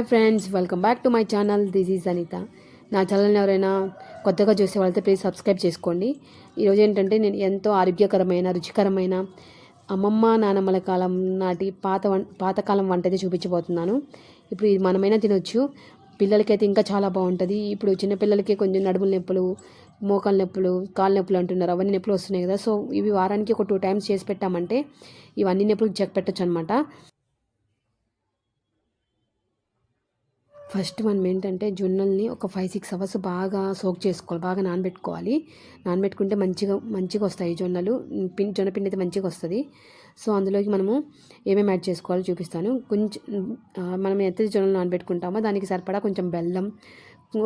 Hi friends welcome back to my channel. This is Anitha. నా ఛానల్ని ఎవరైనా కొత్తగా చూసే వాళ్ళతో ప్లీజ్ సబ్స్క్రైబ్ చేసుకోండి. ఈరోజు ఏంటంటే నేను ఎంతో ఆరోగ్యకరమైన రుచికరమైన అమ్మమ్మ నానమ్మల కాలం నాటి పాత వం పాతకాలం వంట అయితే చూపించబోతున్నాను. ఇప్పుడు ఇది మనమైనా తినొచ్చు. పిల్లలకైతే ఇంకా చాలా బాగుంటుంది. ఇప్పుడు చిన్నపిల్లలకి కొంచెం నడుముల నొప్పులు మోకాలు నొప్పులు కాళ్ళ నొప్పులు అంటున్నారు. అవన్నీ నొప్పులు వస్తున్నాయి కదా. సో ఇవి వారానికి ఒక టూ టైమ్స్ చేసి పెట్టామంటే ఇవన్నీ నొప్పులు చెక్ పెట్టచ్చు అనమాట ఫస్ట్ మనం ఏంటంటే జొన్నల్ని ఒక ఫైవ్ సిక్స్ అవర్స్ బాగా సోక్ చేసుకోవాలి. బాగా నానబెట్టుకోవాలి. నానబెట్టుకుంటే మంచిగా మంచిగా వస్తాయి జొన్నలు. పిం జొన్న పిండి అయితే మంచిగా వస్తుంది. సో అందులోకి మనము ఏమేమి యాడ్ చేసుకోవాలో చూపిస్తాను. కొంచెం మనం ఎంత జొన్నలు నానబెట్టుకుంటామో దానికి సరిపడా కొంచెం బెల్లం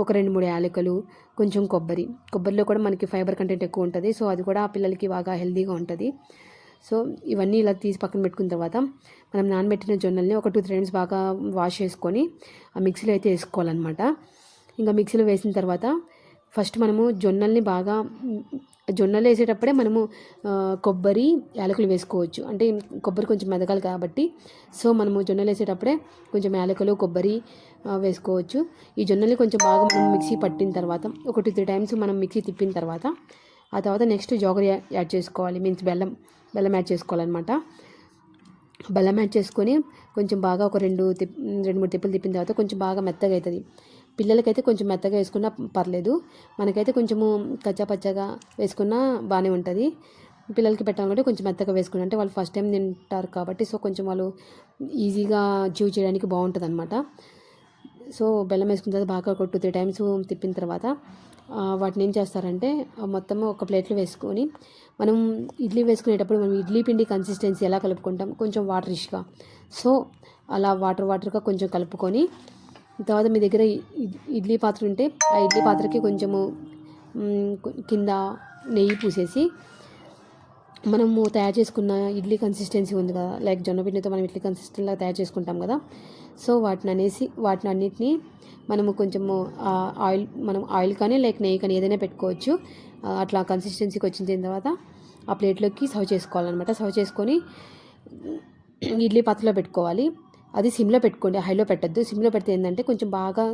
ఒక రెండు మూడు యాలకులు కొంచెం కొబ్బరి. కొబ్బరిలో కూడా మనకి ఫైబర్ కంటెంట్ ఎక్కువ ఉంటుంది. సో అది కూడా పిల్లలకి బాగా హెల్తీగా ఉంటుంది. సో ఇవన్నీ ఇలా తీసి పక్కన పెట్టుకున్న తర్వాత మనం నానబెట్టిన జొన్నల్ని ఒక టూ త్రీ టైమ్స్ బాగా వాష్ చేసుకొని ఆ మిక్సీలో అయితే వేసుకోవాలన్నమాట. ఇంకా మిక్సీలో వేసిన తర్వాత ఫస్ట్ మనము జొన్నల్ని బాగా జొన్నలు వేసేటప్పుడే మనము కొబ్బరి యాలకులు వేసుకోవచ్చు. అంటే కొబ్బరి కొంచెం మెదగాలి కాబట్టి. సో మనము జొన్నలు వేసేటప్పుడే కొంచెం యాలకులు కొబ్బరి వేసుకోవచ్చు. ఈ జొన్నల్ని కొంచెం బాగా మనం మిక్సీ పట్టిన తర్వాత ఒక టూ త్రీ టైమ్స్ మనం మిక్సీ తిప్పిన తర్వాత ఆ తర్వాత నెక్స్ట్ జోగరి యాడ్ చేసుకోవాలి మీన్స్ బెల్లం బెల్లం యాడ్ చేసుకోవాలన్నమాట. బెల్లం యాడ్ చేసుకొని కొంచెం బాగా ఒక రెండు రెండు మూడు తిప్పులు తిప్పిన తర్వాత కొంచెం బాగా మెత్తగా అవుతుంది పిల్లలకైతే కొంచెం మెత్తగా వేసుకున్నా పర్లేదు మనకైతే కొంచెము కచ్చా పచ్చగా వేసుకున్నా బాగానే ఉంటుంది. పిల్లలకి పెట్టాలంటే కొంచెం మెత్తగా వేసుకున్నా అంటే వాళ్ళు ఫస్ట్ టైం తింటారు కాబట్టి సో కొంచెం వాళ్ళు ఈజీగా చూ చేయడానికి బాగుంటుంది అనమాట సో బెల్లం వేసుకున్న తర్వాత బాగా ఒక టూ త్రీ టైమ్స్ తిప్పిన తర్వాత వాటిని ఏం చేస్తారంటే మొత్తం ఒక ప్లేట్లో వేసుకొని మనం ఇడ్లీ వేసుకునేటప్పుడు మనం ఇడ్లీ పిండి కన్సిస్టెన్సీ ఎలా కలుపుకుంటాం? కొంచెం వాటరిష్గా సో అలా వాటర్ వాటర్గా కొంచెం కలుపుకొని తర్వాత మీ దగ్గర ఇడ్లీ పాత్ర ఉంటే ఆ ఇడ్లీ పాత్రకి కొంచెము కింద నెయ్యి పూసేసి మనము తయారు చేసుకున్న ఇడ్లీ కన్సిస్టెన్సీ ఉంది కదా. లైక్ జొన్న పిండితో మనం ఇడ్లీ కన్సిస్టెంట్లా తయారు చేసుకుంటాం కదా. సో వాటిని అనేసి వాటిని అన్నిటిని మనము కొంచెము ఆయిల్ మనం ఆయిల్ కానీ లైక్ నెయ్యి కానీ ఏదైనా పెట్టుకోవచ్చు. అట్లా కన్సిస్టెన్సీకి వచ్చిన తర్వాత ఆ ప్లేట్లోకి సర్వ్ చేసుకోవాలన్నమాట. సర్వ్ చేసుకొని ఇడ్లీ పాత్రలో పెట్టుకోవాలి. అది సిమ్లో పెట్టుకోండి. హైలో పెట్టద్దు. సిమ్లో పెడితే ఏంటంటే కొంచెం బాగా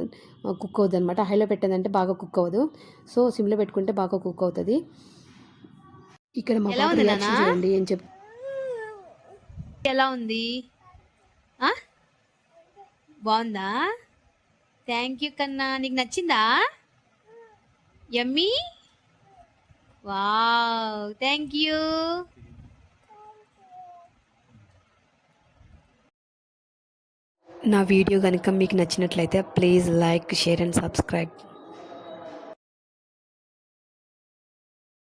కుక్ అవుతుంది అనమాట హైలో పెట్టేదంటే బాగా కుక్ అవ్వదు. సో సిమ్లో పెట్టుకుంటే బాగా కుక్ అవుతుంది. ఇక్కడ మా ఎలా ఉంది నాన్న? చూడండి ఏం చెప్ ఎలా ఉంది? ఆ? బాగుందా? థ్యాంక్ యూ కన్నా నీకు నచ్చిందా? యమ్మీ వావ్ థ్యాంక్ యూ నా వీడియో కనుక మీకు నచ్చినట్లయితే please like share and subscribe